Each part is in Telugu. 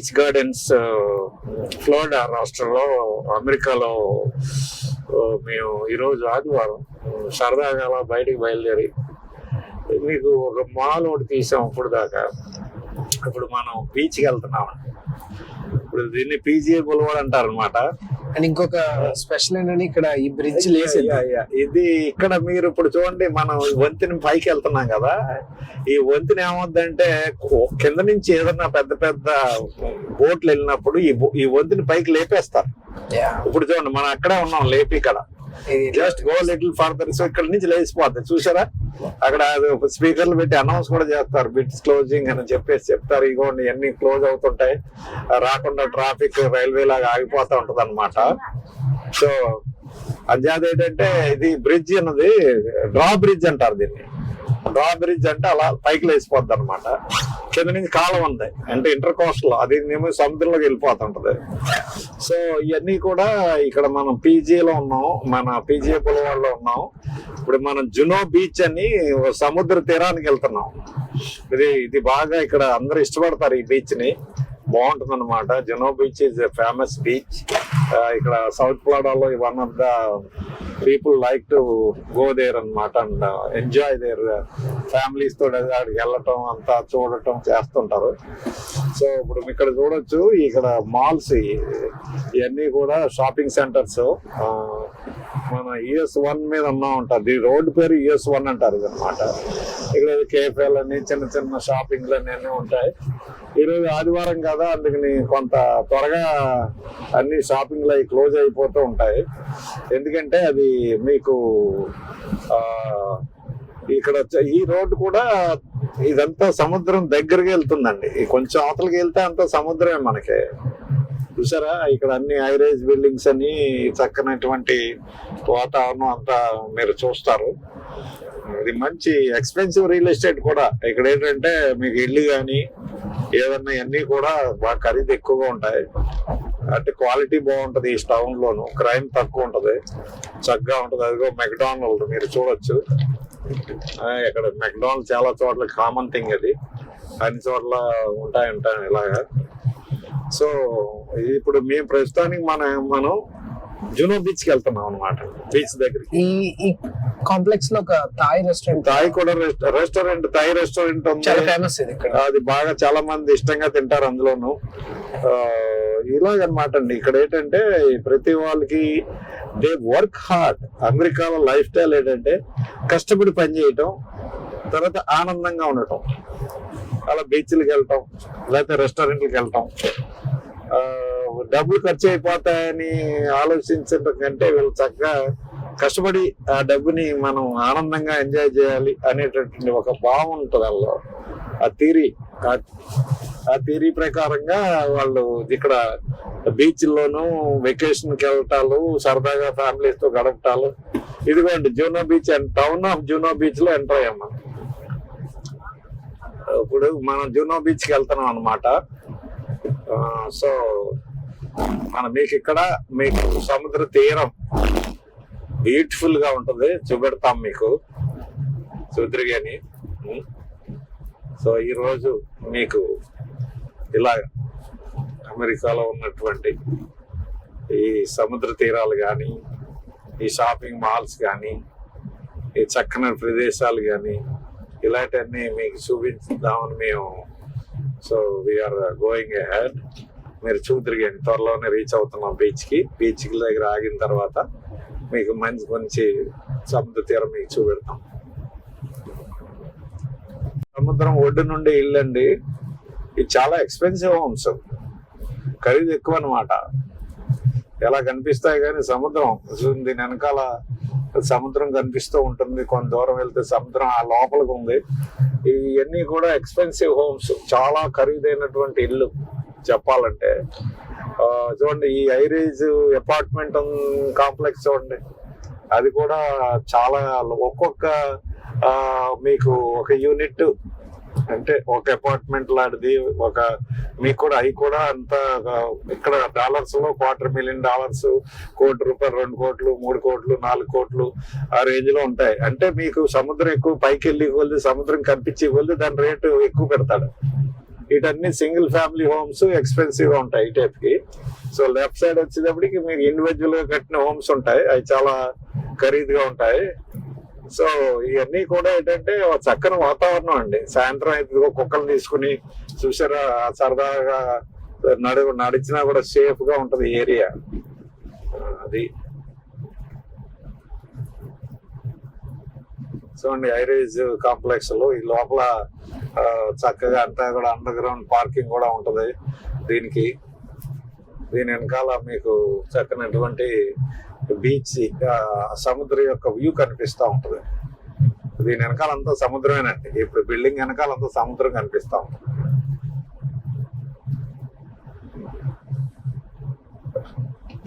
బీచ్ గార్డెన్స్ ఫ్లోరిడా రాష్ట్రంలో అమెరికాలో మేము ఈరోజు ఆదివారం సరదాగా అలా బయటికి బయలుదేరి మీకు ఒక మాల్ ఒకటి తీసాం ఇప్పుడు దాకా. ఇప్పుడు మనం బీచ్కి వెళ్తున్నాం. ఇప్పుడు దీన్ని పీజీఏ బుల్వాడ్ అంటారు అనమాట అండ్ ఇంకొక స్పెషల్ ఏంటంటే ఇక్కడ ఈ బ్రిడ్జ్ లేసేది ఇది ఇక్కడ మీరు ఇప్పుడు చూడండి మనం వంతెన పైకి వెళ్తున్నాం కదా. ఈ వంతెన ఏమవుద్దంటే కింద నుంచి ఏదన్నా పెద్ద పెద్ద బోట్లు వెళ్ళినప్పుడు ఈ ఈ వంతెన పైకి లేపేస్తారు. ఇప్పుడు చూడండి మనం అక్కడే ఉన్నాం లేపి ఇక్కడ. Just go little further so ఇక్కడ నుంచి లేచిపోతుంది చూసారా అక్కడ స్పీకర్లు పెట్టి అనౌన్స్ కూడా చేస్తారు. బిట్స్ క్లోజింగ్ అని చెప్పేసి చెప్తారు. ఇగోండి అన్ని క్లోజ్ అవుతుంటాయి. రాకుండా ట్రాఫిక్ రైల్వే లాగా ఆగిపోతా ఉంటది అనమాట సో అంజాది ఏంటంటే ఇది బ్రిడ్జ్ అన్నది డ్రా బ్రిడ్జ్ అంటారు దీన్ని. డ్రా బ్రిడ్జ్ అంటే అలా పైకి లేచిపోద్ది అనమాట కింద నుంచి కాలం ఉంది. అంటే ఇంటర్ కోస్టల్ అది మేము సముద్రంలోకి వెళ్ళిపోతుంటది. సో ఇవన్నీ కూడా ఇక్కడ మనం పీజీలో ఉన్నాం. మన పీజీ పొలవాడలో ఉన్నాం. ఇప్పుడు మనం జునో బీచ్ అని సముద్ర తీరానికి వెళ్తున్నాం. ఇది ఇది బాగా ఇక్కడ అందరూ ఇష్టపడతారు ఈ బీచ్ని. బాగుంటుంది అనమాట Juno beach is famous beach ఇక్కడ south ఫ్లోడాలో one of the people like to go there అనమాట అండ్ ఎంజాయ్ దేర్ ఫ్యామిలీస్ తోటి అక్కడికి వెళ్ళటం అంతా చూడటం చేస్తుంటారు. సో ఇప్పుడు ఇక్కడ చూడొచ్చు ఇక్కడ మాల్స్ ఇవన్నీ కూడా షాపింగ్ సెంటర్స్ మన యుఎస్ వన్ మీద ఉన్నా ఉంటుంది రోడ్డు పేరు యుఎస్ వన్ అంటారు అనమాట ఇక్కడ కేఫేలు అని చిన్న చిన్న షాపింగ్లు అన్నీ ఉంటాయి. ఈరోజు ఆదివారం కదా అందుకని కొంత త్వరగా అన్ని షాపింగ్లు అవి క్లోజ్ అయిపోతూ ఉంటాయి. ఎందుకంటే అది మీకు ఇక్కడ ఈ రోడ్డు కూడా ఇదంతా సముద్రం దగ్గరికి వెళ్తుందండి. కొంచెం అవతలకి వెళ్తే అంత సముద్రమే మనకి. చూసారా? ఇక్కడ అన్ని హైరేజ్ బిల్డింగ్స్ అని చక్కనటువంటి వాతావరణం అంతా మీరు చూస్తారు. ఇది మంచి ఎక్స్పెన్సివ్ రియల్ ఎస్టేట్ కూడా. ఇక్కడ ఏంటంటే మీకు ఇల్లు కానీ ఏదన్నా ఇవన్నీ కూడా బాగా ఖరీదు ఎక్కువగా ఉంటాయి. అంటే క్వాలిటీ బాగుంటది ఈ టౌన్ లోను. క్రైమ్ తక్కువ ఉంటది. చక్కగా ఉంటది. అదిగో మెక్డానల్డ్ మీరు చూడొచ్చు. ఇక్కడ మెక్డానల్డ్ చాలా చోట్ల కామన్ థింగ్ అది. అన్ని చోట్ల ఉంటాయి ఉంటాయి ఇలాగా. సో ఇప్పుడు మేము ప్రస్తుతానికి మన మనం జూనో బీచ్కి వెళ్తున్నాం అనమాట బీచ్ దగ్గరికి. కాంప్లెక్స్లో ఒక థాయ్ రెస్టారెంట్ తాయి కూడా రెస్టారెంట్ తాయి రెస్టారెంట్ చాలా ఫేమస్ ఇది ఇక్కడ. అది బాగా చాలా మంది ఇష్టంగా తింటారు అందులోను. ఇలాగనమాట అండి. ఇక్కడ ఏంటంటే ప్రతి వాళ్ళకి దే వర్క్ హార్డ్ అమెరికాలో లైఫ్ స్టైల్ ఏంటంటే కష్టపడి పని చేయటం తర్వాత ఆనందంగా ఉండటం అలా బీచ్లకు వెళ్ళటం లేకపోతే రెస్టారెంట్లకు వెళ్ళటం. డబ్బులు ఖర్చు అయిపోతాయని ఆలోచించడం కంటే వీళ్ళు చక్కగా కష్టపడి ఆ డబ్బుని మనం ఆనందంగా ఎంజాయ్ చేయాలి అనేటటువంటి ఒక భావం ఉంటుంది అందులో. ఆ థీరీ ఆ థీరీ ప్రకారంగా వాళ్ళు ఇక్కడ బీచ్ వెకేషన్కి వెకేషన్కి వెళ్ళటాలు సరదాగా ఫ్యామిలీస్తో గడపటాలు. ఇదిగోండి Juno beach and town of Juno బీచ్లో ఎంటర్ అయ్యాం మనం. ఇప్పుడు మనం జూనో బీచ్కి వెళ్తున్నాం అనమాట సో మన మీకు ఇక్కడ మీకు సముద్ర తీరం బ్యూటిఫుల్గా ఉంటుంది. చూపెడతాం మీకు. చూద్దరిగాని సో ఈరోజు మీకు ఇలా అమెరికాలో ఉన్నటువంటి ఈ సముద్ర తీరాలు కానీ ఈ షాపింగ్ మాల్స్ కానీ ఈ చక్కని ప్రదేశాలు కానీ ఇలాంటివన్నీ మీకు చూపించుదామని మేము సో వీఆర్ గోయింగ్ హెడ్ మీరు చూద్దరు కానీ త్వరలోనే రీచ్ అవుతున్నాం బీచ్కి బీచ్కి దగ్గర ఆగిన తర్వాత మీకు మంచి మంచి సముద్ర తీరం మీకు చూపెడతాం. సముద్రం ఒడ్డు నుండి ఇల్లండి ఇది చాలా ఎక్స్పెన్సివ్ హోమ్స్ ఖరీదు ఎక్కువ అనమాట ఎలా కనిపిస్తాయి కానీ సముద్రం దీని వెనకాల సముద్రం కనిపిస్తూ ఉంటుంది. కొంత దూరం వెళ్తే సముద్రం ఆ లోపలికి ఉంది. ఇవన్నీ కూడా ఎక్స్పెన్సివ్ హోమ్స్ చాలా ఖరీదైనటువంటి ఇల్లు. చెప్పాలంటే. చూడండి ఈ ఐరేజ్ అపార్ట్మెంట్ కాంప్లెక్స్ చూడండి. అది కూడా చాలా ఒక్కొక్క మీకు ఒక యూనిట్ అంటే ఒక అపార్ట్మెంట్ లాంటిది ఒక మీకు కూడా అవి కూడా అంత ఇక్కడ డాలర్స్లో క్వార్టర్ మిలియన్ డాలర్స్ కోటి రూపాయలు రెండు కోట్లు మూడు కోట్లు నాలుగు కోట్లు ఆ రేంజ్లో ఉంటాయి. అంటే మీకు సముద్రం ఎక్కువ పైకి వెళ్ళి కొలిది సముద్రం కనిపించి కొలిది దాని రేటు ఎక్కువ పెడతాడు. వీటన్ని సింగిల్ ఫ్యామిలీ హోమ్స్ ఎక్స్పెన్సివ్గా ఉంటాయి ఈ టైప్కి సో లెఫ్ట్ సైడ్ వచ్చేటప్పటికి మీరు ఇండివిజువల్గా కట్టిన హోమ్స్ ఉంటాయి. అవి చాలా ఖరీదుగా ఉంటాయి. సో ఇవన్నీ కూడా ఏంటంటే చక్కని వాతావరణం అండి. సాయంత్రం అయితే కుక్కలు తీసుకుని చూసారా? సరదాగా నడు నడిచినా కూడా సేఫ్గా ఉంటది ఏరియా. అది. చూడండి హైరేజ్ కాంప్లెక్స్లో ఈ లోపల చక్కగా అంతా కూడా అండర్ గ్రౌండ్ పార్కింగ్ కూడా ఉంటుంది దీనికి. దీని వెనకాల మీకు చక్కనటువంటి బీచ్ సముద్రం యొక్క వ్యూ కనిపిస్తూ ఉంటుంది. దీని వెనకాల అంతా సముద్రమేనండి. ఇప్పుడు బిల్డింగ్ వెనకాల అంతా సముద్రం కనిపిస్తూ ఉంటుంది.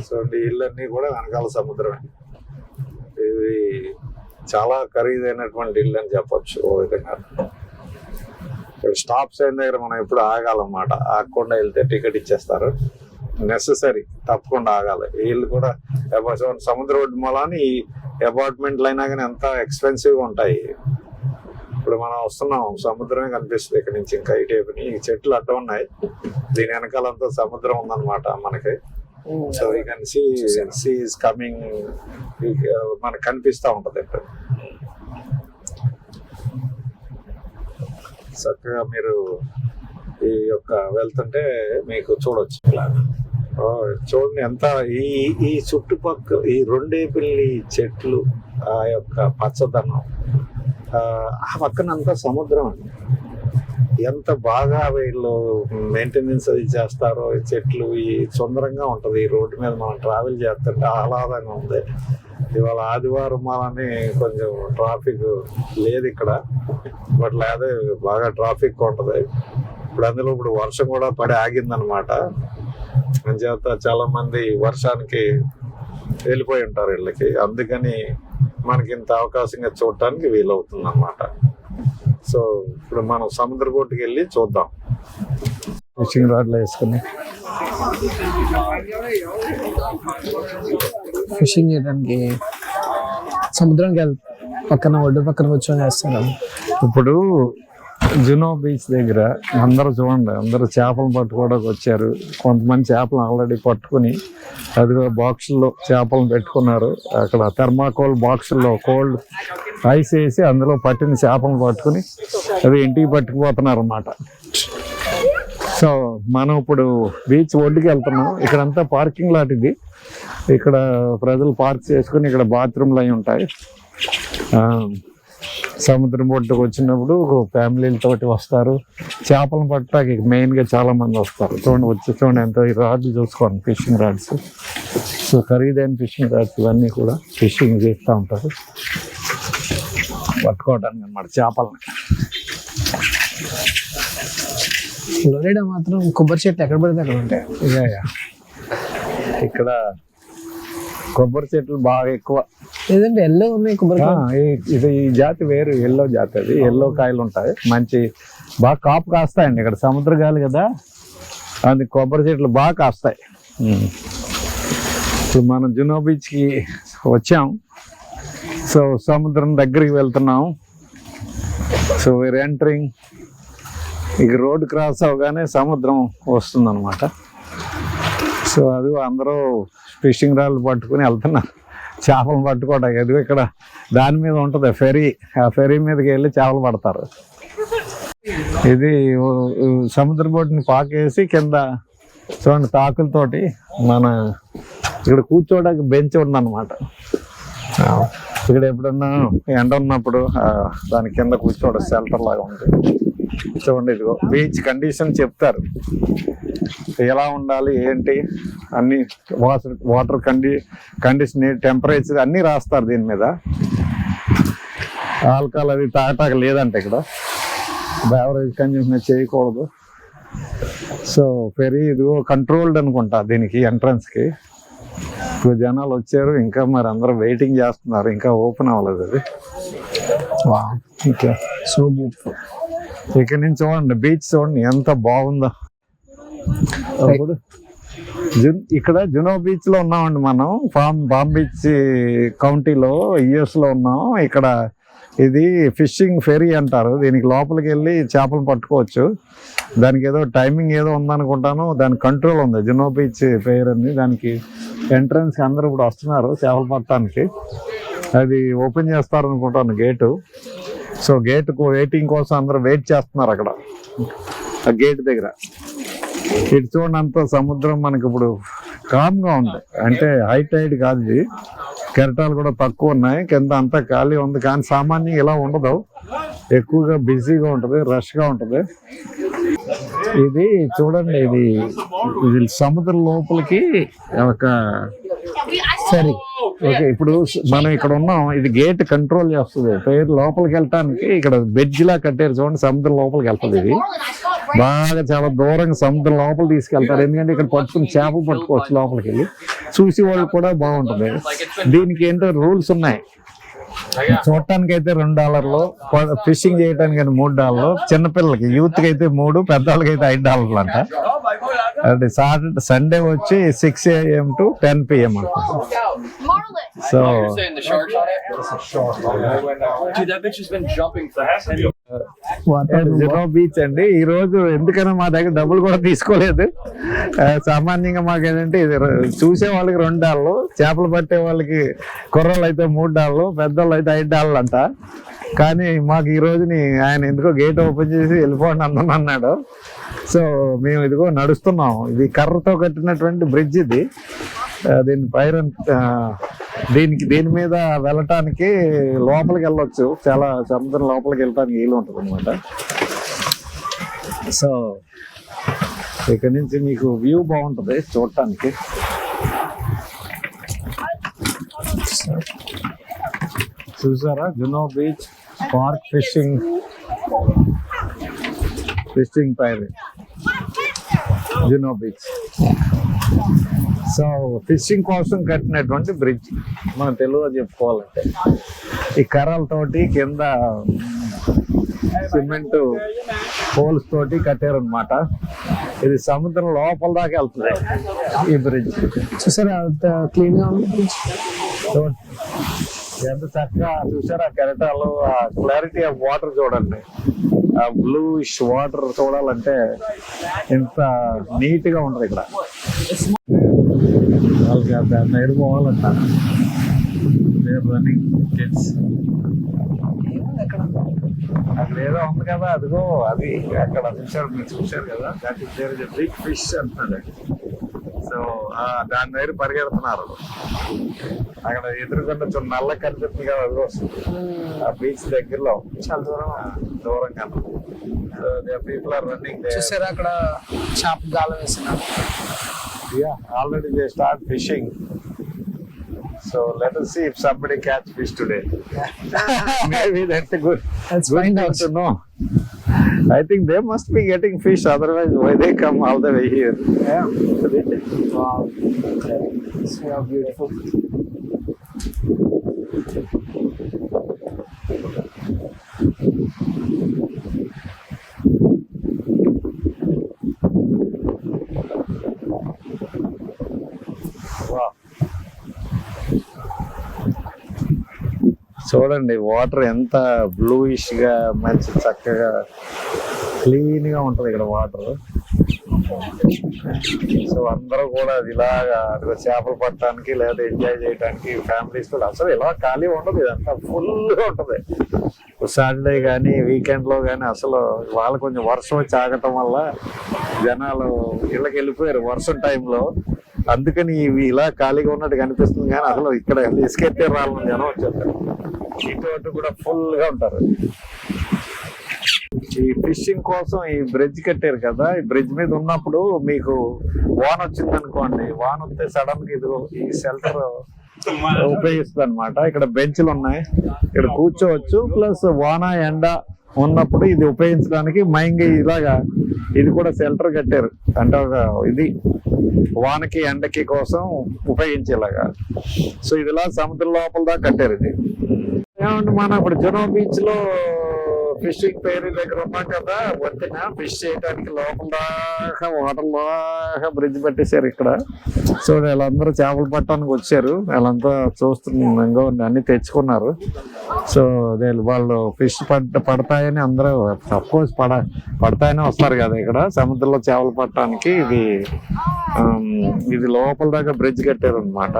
సో ఇళ్ళన్నీ కూడా వెనకాల సముద్రమే. ఇది చాలా ఖరీదైనటువంటి ఇల్లు అని చెప్పొచ్చు ఓ విధంగా. ఇక్కడ స్టాప్ సైన్ దగ్గర మనం ఎప్పుడు ఆగాలన్నమాట. ఆగకుండా వెళ్తే టికెట్ ఇచ్చేస్తారు. నెససరీ తప్పకుండా ఆగాలి. వీళ్ళు కూడా సముద్ర ఒడ్డు మూలాన్ని ఈ అపార్ట్మెంట్లు అయినా కానీ ఎంత ఎక్స్పెన్సివ్గా ఉంటాయి. ఇప్పుడు మనం వస్తున్నాం సముద్రమే కనిపిస్తుంది ఇక్కడ నుంచి. ఇంకా ఈ టైపు ఈ చెట్లు అట్ట ఉన్నాయి. దీని వెనకాలంతా సముద్రం ఉందన్నమాట మనకి. So you can see sea is coming మనకు కనిపిస్తా ఉంటది చక్కగా మీరు ఈ యొక్క వెళ్తుంటే మీకు చూడొచ్చు ఇలా ఓ, చూడండి ఎంత ఈ ఈ చుట్టుపక్కల ఈ రెండేపిల్లి చెట్లు ఆ యొక్క పచ్చదనం. ఆ పక్కన అంతా సముద్రం అండి. ఎంత బాగా వీళ్ళు మెయింటెనెన్స్ అది చేస్తారో చెట్లు ఈ సుందరంగా ఉంటుంది. ఈ రోడ్డు మీద మనం ట్రావెల్ చేస్తుంటే ఆహ్లాదంగా ఉంది. ఇవాళ ఆదివారం మాలని కొంచెం ట్రాఫిక్ లేదు ఇక్కడ. బట్ లేదా బాగా ట్రాఫిక్ ఉంటుంది. ఇప్పుడు అందులో ఇప్పుడు వర్షం కూడా పడి ఆగిందనమాట అంచేత చాలా మంది వర్షానికి వెళ్ళిపోయి ఉంటారు వీళ్ళకి అందుకని మనకి ఇంత అవకాశంగా చూడటానికి వీలవుతుంది అన్నమాట సో ఇప్పుడు మనం సముద్ర బోటుకి వెళ్ళి చూద్దాం. ఫిషింగ్ రాడ్లు వేసుకుని. ఫిషింగ్ చేయడానికి సముద్రానికి వెళ్ పక్కన ఒడ్డు పక్కన కూర్చొని వేస్తారు? ఇప్పుడు జునో బీచ్ దగ్గర అందరూ చూడండి అందరూ చేపలు పట్టుకోవడానికి వచ్చారు. కొంతమంది చేపలు ఆల్రెడీ పట్టుకుని అదిగో బాక్సుల్లో చేపలను పెట్టుకున్నారు. అక్కడ థర్మాకోల్ బాక్సుల్లో కోల్డ్ ఐస్ వేసి అందులో పట్టిన చేపలు పట్టుకుని అవి ఇంటికి పట్టుకుపోతున్నారు అన్నమాట సో మనం ఇప్పుడు బీచ్ ఒడ్డుకి వెళ్తున్నాం. ఇక్కడంతా పార్కింగ్ లాట్ ఇది. ఇక్కడ ప్రజలు పార్క్ చేసుకుని ఇక్కడ బాత్రూమ్లు అవి ఉంటాయి. సముద్రం ఒడ్డుకు వచ్చినప్పుడు ఫ్యామిలీలతోటి వస్తారు. చేపలను పట్టడానికి మెయిన్గా చాలా మంది వస్తారు. చూడండి వచ్చి చూడండి ఎంతో ఈ రాడ్లు చూసుకోండి ఫిషింగ్ రాడ్స్. సో ఖరీదైన ఫిషింగ్ రాడ్స్ ఇవన్నీ కూడా ఫిషింగ్ చేస్తూ ఉంటారు. పట్టుకోవడానికి అన్నమాట చేపలని. ఫ్లోరిడా మాత్రం కొబ్బరి చెట్లు ఎక్కడ పడితే అక్కడ ఉంటాయి. ఇక్కడ కొబ్బరి చెట్లు బాగా ఎక్కువ. లేదంటే ఎల్లో ఉన్నాయి కొబ్బరి ఇది ఈ జాతి వేరు ఎల్లో జాతి అది. ఎల్లో కాయలు ఉంటాయి. మంచి బాగా కాపు కాస్తాయండి ఇక్కడ సముద్ర గాలి కదా. అది కొబ్బరి చెట్లు బాగా కాస్తాయి. ఇప్పుడు మనం జునో బీచ్కి వచ్చాం. సో సముద్రం దగ్గరికి వెళ్తున్నాం. సో వీర్ ఎంటరింగ్ ఇక రోడ్ క్రాస్ అవగానే సముద్రం వస్తుందన్నమాట. సో అది అందరూ ఫిషింగ్ రాళ్ళు పట్టుకుని వెళ్తున్నారు. చేపలు పట్టుకోవడానికి అది ఇక్కడ దాని మీద ఉంటుంది ఫెరీ. ఆ ఫెరీ మీదకి వెళ్ళి చేపలు పడతారు. ఇది సముద్ర బోటుని పాకేసి కింద చూడండి తాకులతోటి మన ఇక్కడ కూర్చోవడానికి బెంచ్ ఉందన్నమాట. ఇక్కడ ఎప్పుడన్నా ఎండ ఉన్నప్పుడు దాని కింద కూర్చోవడం షెల్టర్ లాగా ఉంది. చూడండి ఇదిగో బీచ్ కండిషన్ చెప్తారు. ఎలా ఉండాలి ఏంటి అన్ని water water con condition temperature అన్ని రాస్తారు దీని మీద. ఆల్కహాల్ అది తాగటాక లేదంట ఇక్కడ. బేవరేజ్ కన్జ్యూమ్ చేయకూడదు. సో ఫెరీ ఇదిగో కంట్రోల్డ్ అనుకుంటా దీనికి ఎంట్రన్స్కి ఇప్పుడు జనాలు వచ్చారు ఇంకా మరి అందరూ వెయిటింగ్ చేస్తున్నారు ఇంకా ఓపెన్ అవ్వలేదు అది. వా ఓకే సో బ్యూటిఫుల్ ఇక్కడ నుంచి చూడండి బీచ్ చూడండి ఎంత బాగుందో. జున్ ఇక్కడ జునో బీచ్లో ఉన్నామండి మనం. పామ్ పామ్ బీచ్ కౌంటీలో యుఎస్లో ఉన్నాం. ఇక్కడ ఇది ఫిషింగ్ ఫెరీ అంటారు. దీనికి లోపలికి వెళ్ళి చేపలు పట్టుకోవచ్చు. దానికి ఏదో టైమింగ్ ఏదో ఉందనుకుంటాను. దాని కంట్రోల్ ఉంది. జునో బీచ్ పేరు అని దానికి ఎంట్రన్స్ అందరూ ఇప్పుడు వస్తున్నారు చేపలు పట్టడానికి. అది ఓపెన్ చేస్తారు అనుకుంటాను గేటు. సో గేట్ వెయిటింగ్ కోసం అందరూ వెయిట్ చేస్తున్నారు అక్కడ. ఆ గేట్ దగ్గర. ఇటు చూడండి అంత సముద్రం మనకి ఇప్పుడు కామ్గా ఉంది. అంటే హై టైడ్ కాదు ఇది. కెరటాలు కూడా తక్కువ ఉన్నాయి. కింద అంతా ఖాళీ ఉంది. కానీ సామాన్యంగా ఇలా ఉండదు. ఎక్కువగా బిజీగా ఉంటది రష్ ఉంటుంది ఉంటది. ఇది చూడండి ఇది ఇది సముద్రం లోపలికి ఒక సరే ఓకే ఇప్పుడు మనం ఇక్కడ ఉన్నాం. ఇది గేట్ కంట్రోల్ చేస్తుంది. పేరు లోపలికి వెళ్ళటానికి ఇక్కడ బెడ్జ్ లా కట్టారు చూడండి సముద్రం లోపలికి వెళ్తుంది ఇది. బాగా చాలా దూరంగా సముద్రం లోపల తీసుకెళ్తారు. ఎందుకంటే ఇక్కడ పట్టుకుని చేపలు పట్టుకోవచ్చు లోపలికి వెళ్ళి. చూసి వాళ్ళు కూడా బాగుంటుంది. దీనికి ఏంటో రూల్స్ ఉన్నాయి. చూడటానికి అయితే రెండు డాలర్లు ఫిషింగ్ చేయడానికి మూడు డాలర్లు చిన్నపిల్లలకి యూత్కి అయితే మూడు పెద్దవాళ్ళకి అయితే ఐదు డాలర్లు అంట. అది సాటర్డే సండే వచ్చి six AM to ten PM అంట so You're saying the shark's on it? Dude, that bitch has been jumping for 10 Juno beach అండి. ఈ రోజు ఎందుకైనా మా దగ్గర డబ్బులు కూడా తీసుకోలేదు. సామాన్యంగా మాకు ఏంటంటే చూసే వాళ్ళకి రెండు డాళ్ళు చేపలు పట్టే వాళ్ళకి కుర్రలు అయితే మూడు డాళ్ళు పెద్దోళ్ళు అయితే ఐదు డాళ్ళు అంట కానీ మాకు ఈ రోజుని ఆయన ఎందుకో గేట్ ఓపెన్ చేసి వెళ్ళిపోండి అందరం అన్నాడు. సో మేము ఇదిగో నడుస్తున్నాం ఇది కర్రతో కట్టినటువంటి బ్రిడ్జ్ ఇది. దీని పైరన్ దీనికి దీని మీద వెళ్ళటానికి లోపలికి వెళ్ళొచ్చు. చాలా సముద్రం లోపలికి వెళ్ళటానికి వీలు ఉంటుంది అనమాట సో ఇక్కడ నుంచి మీకు వ్యూ బాగుంటుంది చూడటానికి. చూసారా? Juno beach park fishing fishing pier Juno beach so fishing కోసం కట్టినటువంటి బ్రిడ్జ్ మనం తెలుగులో చెప్పుకోవాలంటే. ఈ కర్రలతోటి కింద సిమెంట్ పోల్స్ తోటి కట్టారనమాట ఇది సముద్రం లోపల దాకా వెళ్తుంది ఈ బ్రిడ్జ్ చూసారా అంత క్లీన్గా ఉంది. ఎంత చక్కగా చూసారా కెరటాలు ఆ క్లారిటీ ఆఫ్ వాటర్ చూడండి. ఆ బ్లూయిష్ వాటర్ చూడాలంటే ఎంత నీట్గా ఉంటుంది ఇక్కడ. వాళ్ళకి దాన్ని ఎడిపోవాలంట రన్నింగ్ కిడ్స్ అక్కడ ఏదో ఉంది కదా అదిగో అది అక్కడ చూసారు మీరు చూసారు కదా? That is there is big fish అంటున్నాడు. సో దాని దగ్గర పరిగెడుతున్నారు. అక్కడ ఎదురుకుండా చూడ నల్ల కనిపిస్తుంది కదా అదిగో ఆ బీచ్ దగ్గరలో. చాలా దూరం. ఆ, దూరంగా. So they people are running చూసారా అక్కడ చేప గాలం Yeah, already they start fishing. So let us see if somebody catch fish today. Maybe that's a good, Let's good out. to know. I think they must be getting fish, otherwise why they come all the way here? Yeah. Wow. See how beautiful. చూడండి వాటర్ ఎంత బ్లూయిష్గా మంచి చక్కగా క్లీన్గా ఉంటది ఇక్కడ వాటర్ సో అందరూ కూడా అది ఇలాగా చేపలు పట్టడానికి లేదా ఎంజాయ్ చేయడానికి ఫ్యామిలీస్ కూడా అసలు ఇలా ఖాళీ ఉండదు ఇదంతా ఫుల్గా ఉంటది. సాటర్డే కానీ వీకెండ్లో కానీ అసలు వాళ్ళు కొంచెం వర్షం వచ్చి ఆగటం వల్ల జనాలు ఇళ్ళకి వెళ్ళిపోయారు వర్షం టైంలో అందుకని ఇవి ఇలా ఖాళీగా ఉన్నట్టు కనిపిస్తుంది కానీ అసలు ఇక్కడ ఇసుకెత్తే రాళ్ళని జనం వచ్చేస్తారు. ఇటు అటు కూడా ఫుల్గా ఉంటారు. ఈ ఫిషింగ్ కోసం ఈ బ్రిడ్జ్ కట్టారు కదా ఈ బ్రిడ్జ్ మీద ఉన్నప్పుడు మీకు వాన వచ్చింది అనుకోండి వాన వస్తే సడన్గా ఇదిగో ఈ షెల్టర్ ఉపయోగిస్తుంది అనమాట ఇక్కడ బెంచ్లు ఉన్నాయి. ఇక్కడ కూర్చోవచ్చు ప్లస్ వాన ఎండ ఉన్నప్పుడు ఇది ఉపయోగించడానికి మైంగ్ ఇలాగా ఇది కూడా షెల్టర్ కట్టారు. అంటే ఒక ఇది వానకి ఎండకి కోసం ఉపయోగించేలాగా. సో ఇది ఇలా సముద్రం లోపల దాకా కట్టారు ఇది. ఏమంటే మనం ఇప్పుడు జునో బీచ్లో ఫిషింగ్ పేరు దగ్గర ఉన్నాం కదా వచ్చిన ఫిష్ చేయడానికి లోపల దాకా వాటర్ దాకా బ్రిడ్జ్ పెట్టేశారు ఇక్కడ. సో వీళ్ళందరూ చేపలు పట్టడానికి వచ్చారు. వీళ్ళంతా చూస్తున్నాం అన్ని తెచ్చుకున్నారు. సో వాళ్ళు ఫిష్ పడ్ పడతాయని అందరూ సపోజ్ పడ పడతాయని వస్తారు కదా ఇక్కడ. సముద్రంలో చేపలు పట్టడానికి ఇది ఇది లోపల దాకా బ్రిడ్జ్ కట్టారు అనమాట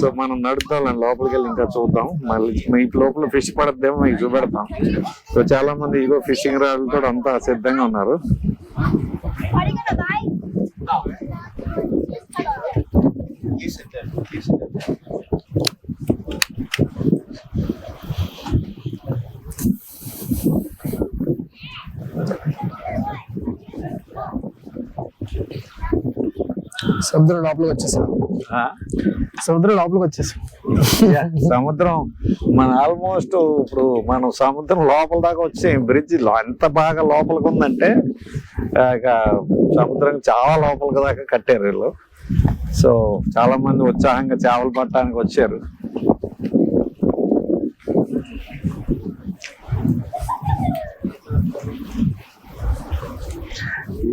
సో మనం నడుద్దాం లోపలికి వెళ్ళి ఇంకా చూద్దాం. మళ్ళీ మీకు లోపల ఫిష్ పడద్దేమో మీకు చూపెడతాం. సో చాలా మంది ఇగో ఫిషింగ్ రాళ్ళు కూడా అంతా సిద్ధంగా ఉన్నారు. సముద్రం లోపలికి వచ్చేసాం. సముద్రం లోపలికి వచ్చేసాం. సముద్రం మన ఆల్మోస్ట్ ఇప్పుడు మనం సముద్రం లోపల దాకా వచ్చే బ్రిడ్జ్ ఎంత బాగా లోపలికి ఉందంటే ఇక సముద్రం చాలా లోపలికి దాకా కట్టారు వీళ్ళు. సో చాలా మంది ఉత్సాహంగా చేపలు పట్టడానికి వచ్చారు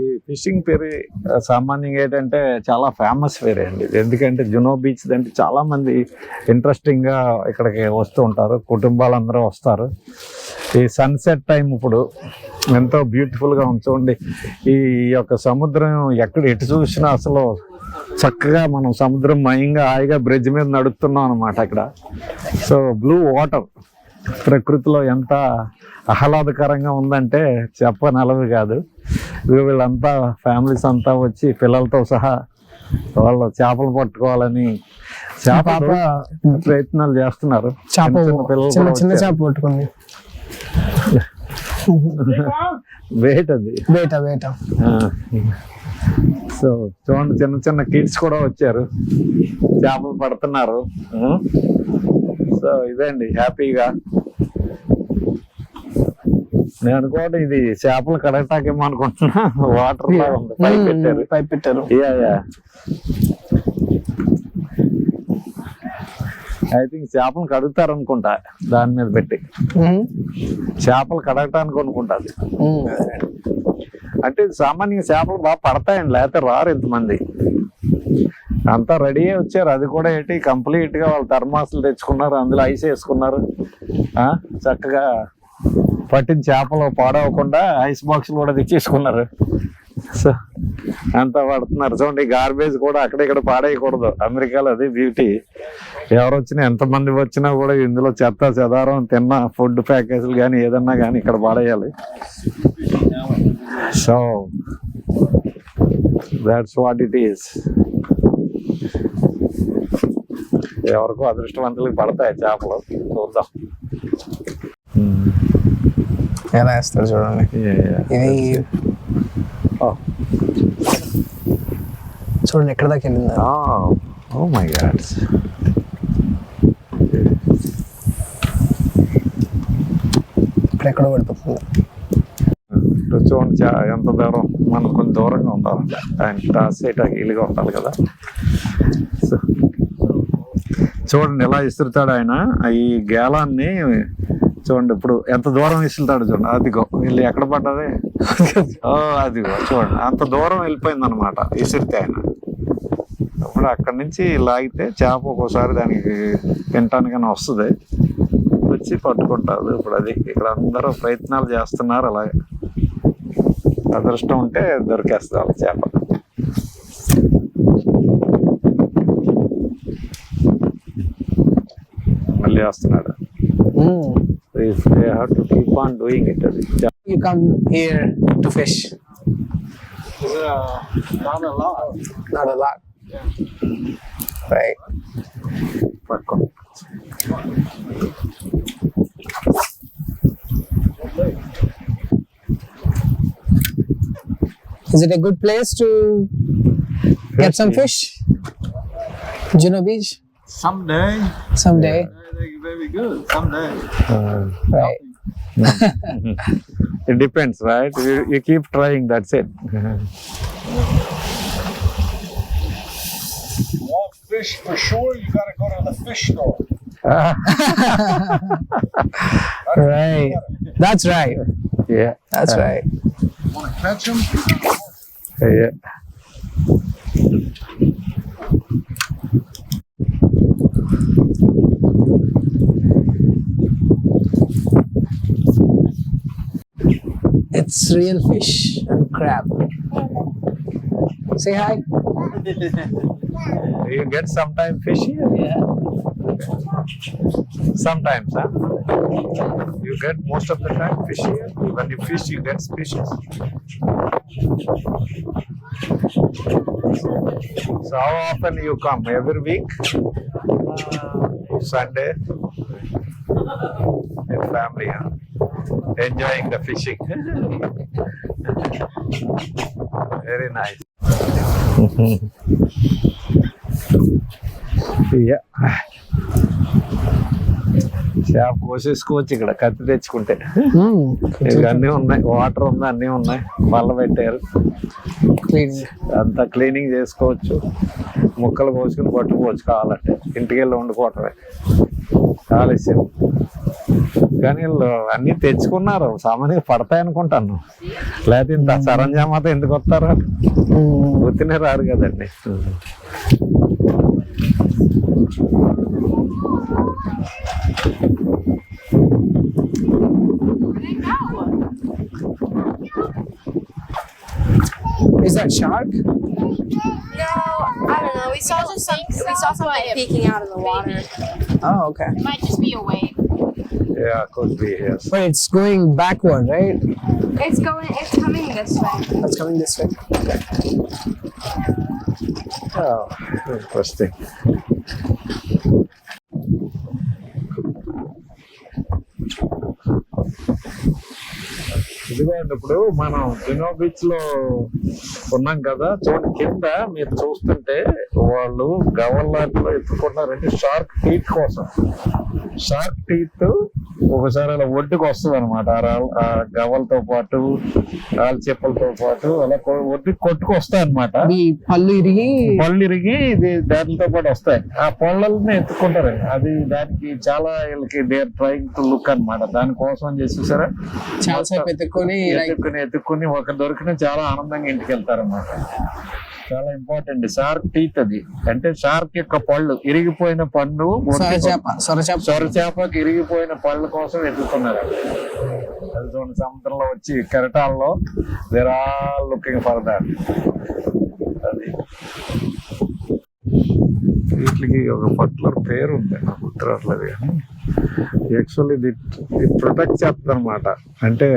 ఈ ఫిషింగ్ పెరి సామాన్యంగా ఏంటంటే చాలా ఫేమస్ వేరే అండి. ఎందుకంటే జునో బీచ్ అంటే చాలామంది ఇంట్రెస్టింగ్గా ఇక్కడికి వస్తూ ఉంటారు. కుటుంబాలందరూ వస్తారు. ఈ సన్సెట్ టైం ఇప్పుడు ఎంతో బ్యూటిఫుల్గా గా ఈ యొక్క సముద్రం ఎక్కడ ఎటు చూసినా అసలు చక్కగా మనం సముద్రం మయంగా హాయిగా బ్రిడ్జ్ మీద నడుస్తున్నాం అనమాట అక్కడ. సో బ్లూ వాటర్ ప్రకృతిలో ఎంత ఆహ్లాదకరంగా ఉందంటే చెప్పనలవి కాదు. వీళ్ళంతా ఫ్యామిలీస్ అంతా వచ్చి పిల్లలతో సహా వాళ్ళు చేపలు పట్టుకోవాలని చేప ప్రయత్నాలు చేస్తున్నారు. చేప చిన్న చిన్న. చేప పట్టుకుంది. వెయిట్ అది. వేట వేట సో చూడండి చిన్న చిన్న కిడ్స్ కూడా వచ్చారు. చేపలు పడుతున్నారు. సో ఇదండి హ్యాపీగా. నేను అనుకోవడం ఇది చేపలు కడగటాకేమో అనుకుంటున్నా. వాటర్ లా ఉంది. పై పెట్టారు. పైప్ పెట్టారు యా యా ఐ థింక్ చేపలు కడుగుతారు అనుకుంటా దాని మీద పెట్టి. ఉమ్. చేపలు కడగటానికి అనుకుంటా అది. ఉమ్. అంటే సామాన్యంగా చేపలు బాగా పడతాయండి లేకపోతే రారు ఇంతమంది. అంతా రెడీ వచ్చారు. అది కూడా ఏంటి? కంప్లీట్గా వాళ్ళు థర్మాసులు తెచ్చుకున్నారు అందులో ఐస్ వేసుకున్నారు. ఆ, చక్కగా పట్టిన చేపలు పాడవకుండా ఐస్ బాక్సులు కూడా తెచ్చేసుకున్నారు. సో అంతా పడుతున్నారు. చూడండి గార్బేజ్ కూడా అక్కడిక్కడ పాడేయకూడదు. అమెరికాలో అది బ్యూటీ ఎవరు వచ్చినా ఎంతమంది వచ్చినా కూడా ఇందులో చెత్త చెదారం తిన్న ఫుడ్ ప్యాకేజీలు కానీ ఏదన్నా కానీ ఇక్కడ పాడేయాలి. So that's what it is ఎవరికో అదృష్టవంతులకు పడతాయి చేపలు. చూద్దాం. ఎలా వేస్తారు చూడండి. ఇది చూడండి ఎక్కడ దాకా వెళ్ళిందా. ఓ మై గాడ్ ఇప్పుడు ఎక్కడ పడిపోతుంది. చూడండి ఎంత దూరం? మనం కొంచెం దూరంగా ఉండాలి. ఆయన చేయటానికి వీలుగా ఉండాలి కదా. చూడండి ఎలా ఇస్తుతాడు ఆయన. ఈ గేలాన్ని చూడండి ఇప్పుడు ఎంత దూరం విసులుతాడు చూడండి అదిగో వీళ్ళు ఎక్కడ పడ్డది? ఓ అదిగో చూడండి అంత దూరం వెళ్ళిపోయింది అనమాట విసిరితే ఆయన. ఇప్పుడు అక్కడి నుంచి లాగితే చేప ఒక్కోసారి దానికి తినటానికైనా వస్తుంది. వచ్చి పట్టుకుంటారు. ఇప్పుడు అది ఇక్కడ అందరూ ప్రయత్నాలు చేస్తున్నారు అలాగే. అదృష్టం ఉంటే దొరికేస్తుంది వాళ్ళ చేప. మళ్ళీ వస్తున్నాడు. is uh, to keep on doing it. You come here to fish? Uh, not a lot. Not a lot. Yeah. Right. Is it a good place to get some fish? Juno Beach? Someday. Someday. Yeah. They're very good. Someday. Uh, right. it depends right you, you keep trying that's it want fish for sure, you gotta go to the fish store. Right. That's right. Yeah. That's uh, right. Want to catch them? Yeah. It's real fish and crab. Say hi. You get sometime fish here? Yeah. Sometimes, huh? You get most of the time fish here. When you fish, you get species. So how often you come? Every week? Uh, Sunday? With family, huh? Enjoying the fishing. Very nice. yeah. చేప కోసేసుకోవచ్చు ఇక్కడ కత్తి తెచ్చుకుంటే Mm. ఇక అన్నీ ఉన్నాయి వాటర్ ఉంది అన్నీ ఉన్నాయి బల్ల పెట్టారు Clean. అంతా క్లీనింగ్ చేసుకోవచ్చు ముక్కలు కోసుకుని పట్టుకోవచ్చు కావాలంటే ఇంటికి వెళ్ళి వండుకోవటమే ఆలస్యం కానీ వీళ్ళు అన్నీ తెచ్చుకున్నారు సామాన్యంగా పడతాయి అనుకుంటాను లేకపోతే ఇంత సరంజామాత ఎందుకు వస్తారు Mm. గుర్తునే రారు కదండి Is that shark? No, I don't know. We saw just some, we saw something peeking out of the water. Oh, okay. It might just be a wave. Yeah, could be, yes. But it's going backward, right? It's going. It's coming this way. That's coming this way. Oh, interesting. ఇదిగోండి ఇప్పుడు మనం జినో బీచ్లో ఉన్నాం కదా చూడండి కింద మీరు చూస్తుంటే వాళ్ళు గవల్లాట్లో ఎత్తుకుంటున్నారంటే షార్క్ టీత్ కోసం షార్క్ టీత్ ఒకసారి అలా ఒడ్డుకు వస్తుంది అనమాట ఆ గవలతో పాటు చెప్పులతో పాటు అలా ఒడ్డుకి కొట్టుకు వస్తాయి అనమాట పళ్ళు ఇరిగి పళ్ళు ఇరిగి ఇది దానితో పాటు వస్తాయి. ఆ పళ్ళని ఎత్తుకుంటారు. అది దానికి చాలా వీళ్ళకి దేర్ ట్రైంగ్ టు లుక్ అన్నమాట. దానికోసం అని చేసేసారా చాలా ఎత్తుకొని ఎత్తుకుని ఎత్తుకుని ఒక దొరికిన చాలా ఆనందంగా ఇంటికి వెళ్తారు చాలా ఇంపార్టెంట్. షార్క్ టీత్ అది. అంటే షార్క్ యొక్క పళ్ళు. ఇరిగిపోయిన సొరచేప సొరచేప సొరచేపకి ఇరిగిపోయిన పళ్ళ కోసం ఎత్తుకున్నారు అది చూడండి సముద్రంలో వచ్చి కెరటాల్లో there all looking for that అది. వీటికి ఒక పర్టికులర్ పేరు ఉంది నాకు గుర్తురావట్లేదు కానీ. యాక్చువల్లీ ఇది ఇది ప్రొటెక్ట్ చేస్తుంది అనమాట అంటే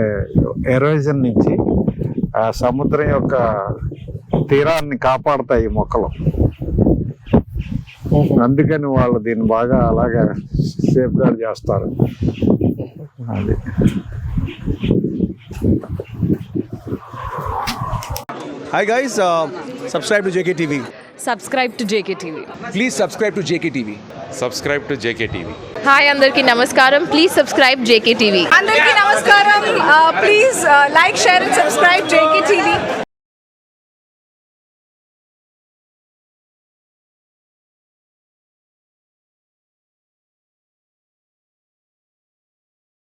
ఎరోజన్ నుంచి ఆ సముద్రం యొక్క తీరాన్ని కాపాడతాయి ఈ మొక్కలు. అందుకని వాళ్ళు దీన్ని బాగా అలాగా సేఫ్ గార్డ్ చేస్తారు. అది. Hi guys, uh, subscribe to JKTV. Subscribe to JK TV Please subscribe to JKTV. subscribe to JKTV. Hi అందరికీ నమస్కారం. ప్లీజ్ సబ్స్క్రైబ్ జేకే టీవీ అందరికీ నమస్కారం. Please like share and subscribe JK TV